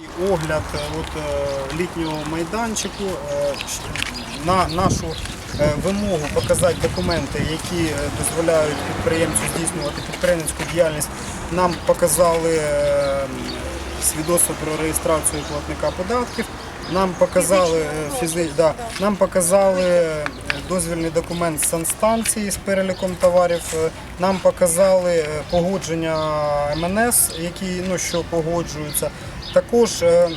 І Огляд е, от, е, літнього майданчику е, на нашу вимогу показати документи, які дозволяють підприємцю здійснювати підприємницьку діяльність. Нам показали свідоцтво про реєстрацію платника податків. Нам показали фізи... да, нам показали дозвільний документ санстанції з переліком товарів. е, Нам показали е, погодження МНС, які ну що погоджуються. Також е,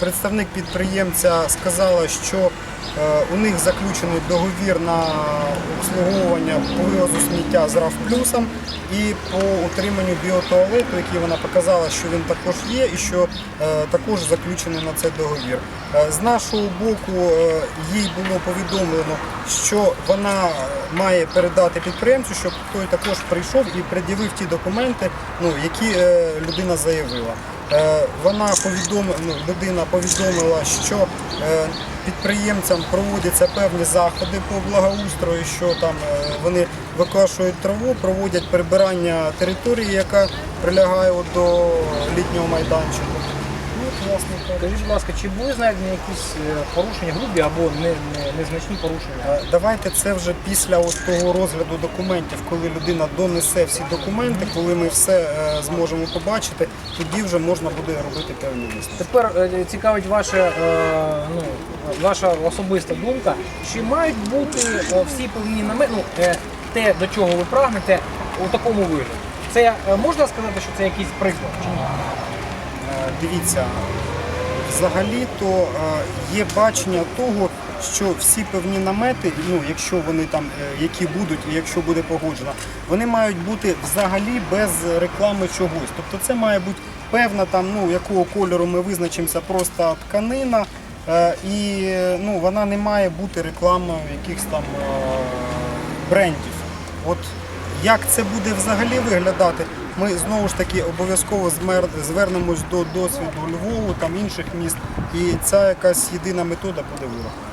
представник підприємця сказала, що у них заключений договір на обслуговування по вивозу сміття з РАФ плюсом і по утриманню біотуалету, який вона показала, що він також є, і що е, також заключений на цей договір. Е, З нашого боку е, їй було повідомлено, що вона має передати підприємцю, щоб той також прийшов і пред'явив ті документи, ну, які е, людина заявила. Е, Вона повідомила, ну, людина повідомила, що е, підприємцям проводяться певні заходи по благоустрою, що там е, вони викошують траву, проводять прибирання території, яка прилягає до літнього майданчику. Скажіть, будь ласка, чи були знайдені якісь е, порушення грубі або не, не, незначні порушення? Е, Давайте це вже після ось того розгляду документів, коли людина донесе всі документи, коли ми все е, зможемо побачити, тоді вже можна буде робити певні висновки. Тепер цікавить ваша, ну, ваша особиста думка, чи мають бути всі певні намети, ну, те, до чого ви прагнете, у такому вигляді? Це можна сказати, що це якийсь приклад? Чи ні? Е, Дивіться, взагалі-то е, є бачення того, що всі певні намети, ну якщо вони там, е, які будуть, і якщо буде погоджено, вони мають бути взагалі без реклами чогось. Тобто це має бути певна там, ну якого кольору ми визначимося, просто тканина. І ну, вона не має бути рекламою якихось там брендів. От як це буде взагалі виглядати, ми знову ж таки обов'язково звернемось до досвіду Львову, там інших міст, і ця якась єдина метода буде вирахована.